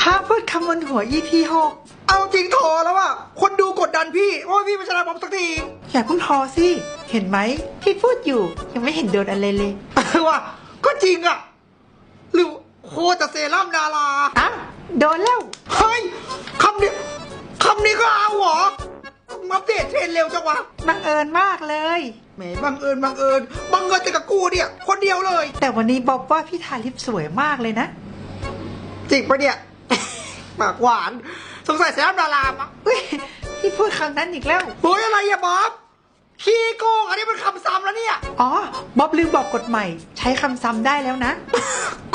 ถ้าพูดคำบนหัว EP หกเอาจริงโถแล้วว่ะคนดูกดดันพี่ว่าพี่มาชนะผมสักที อย่าเพิ่งทอสิ เห็นไหม พี่พูดอยู่ยังไม่เห็นโดนอะไรเลยเออว่ะก็จริงอะหรือโคจะเซรั่มดาราอ้าวโดนแล้ว เฮ้ยคำนี้คำนี้ก็เอาเหรอมึงอัปเดตเทรนด์เร็วจังวะบังเอิญมากเลยแหมบังเอิญบังเอิญบังเอิญแต่กับกูเนี่ย คนเดียวเลย แต่วันนี้บ๊อบว่าพี่ทาลิปสวยมากเลยนะจริงปะเนี่ย ปากหวาน สงสัยเซรั่มดารามั้งอุ้ยพี่พูดคำนั้นอีกแล้วเฮ้ยอะไรอะบ๊อบขี้โกงอันนี้มันคำซ้ำแล้วเนี่ย อ๋อบ๊อบลืมบอกกฎใหม่ ใช้คำซ้ำได้แล้วนะ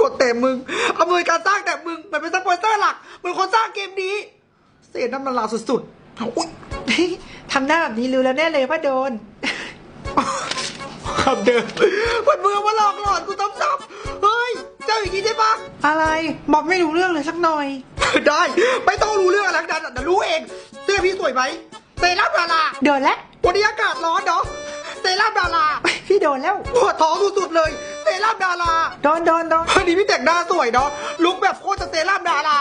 กดแต่มึงอำนวยการสร้างแต่มึงมันเป็นสปอนเซอร์หลักเหมือนคนสร้างเกมนี้ เสียน้ำมันลาสุดๆอุ๊ยทำหน้าแบบนี้รู้แล้วแน่เลยว่าโดนคำเดิมมันมือมาหลอกหลอนกูต้ซ้ำๆเฮ้ย เจ้าอย่างนี้ใช่ปะอะไรบ๊อบไม่รู้เรื่องเลยสักหน่อย ได้ ไม่ต้องรู้เรื่องอะไรทั้งนั้นเดี๋ยวรู้เองเสื้อพี่สวยไหมเซรั่มดาราโดนแล้ววันนี้อากาศร้อนเนาะเซรั่มดาราพี่โดนแล้วปวดท้องสุดๆเลยเซรั่มดาราโดนโดนโดนวันนี้พี่แต่งหน้าสวยเนาะลุคแบบโคตรจะเซรั่มดารา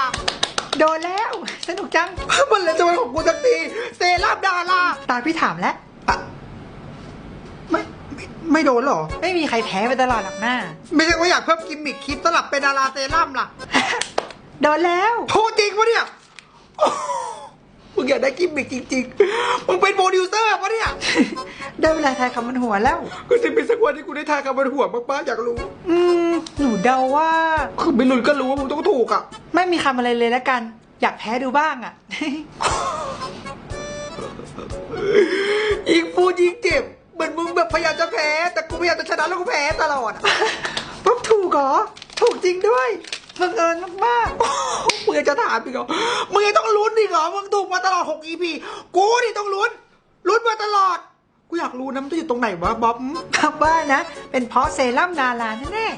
โดนแล้วสนุกจังมันเลยจะเป็นของกูสักทีเซรั่มดาราตาพี่ถามแล้วอะไม่ไม่ไม่โดนเหรอ ไม่มีใครแพ้ไปตลอดหรอกหน้า ไม่ใช่ว่าอยากเพิ่มกิมมิคคลิปสลับเป็นดาราเซรั่มล่ะ โดนแล้วโทษจริงปะเนี่ยโอ้มึงอยากได้กิมมิคจริงๆ มึงเป็นโปรดิวเซอร์ปะเนี่ย ได้เวลาทายคำมันหัวแล้ว ก็จะเป็นสักวันที่กูได้ทายคำบนหัวมากๆอยากรู้ อืม หนูเดาว่า คือไม่ลุ้นก็รู้ว่ามึงต้องถูกอะ ไม่มีคำอะไรเลยแล้วกัน อยากแพ้ดูบ้างอะ ยิ่งพูดยิ่งเจ็บ เหมือนมึงแบบพยายามจะแพ้ แต่กูพยายามจะชนะแล้วกูแพ้ตลอดอะป๊อบถูกเหรอ ถูกจริงด้วยบังเอิญมากมึง ยังจะถามอีกเหรอมึงยังต้องลุ้นอีกเหรอมึงถูกมาตลอด6 EP กูนี่ต้องลุ้นลุ้นมาตลอด กูอยากรู้นะมันจะอยู่ตรงไหนวะบ๊อบๆคำว่านะ เป็นเพราะเซรั่มดาราแน่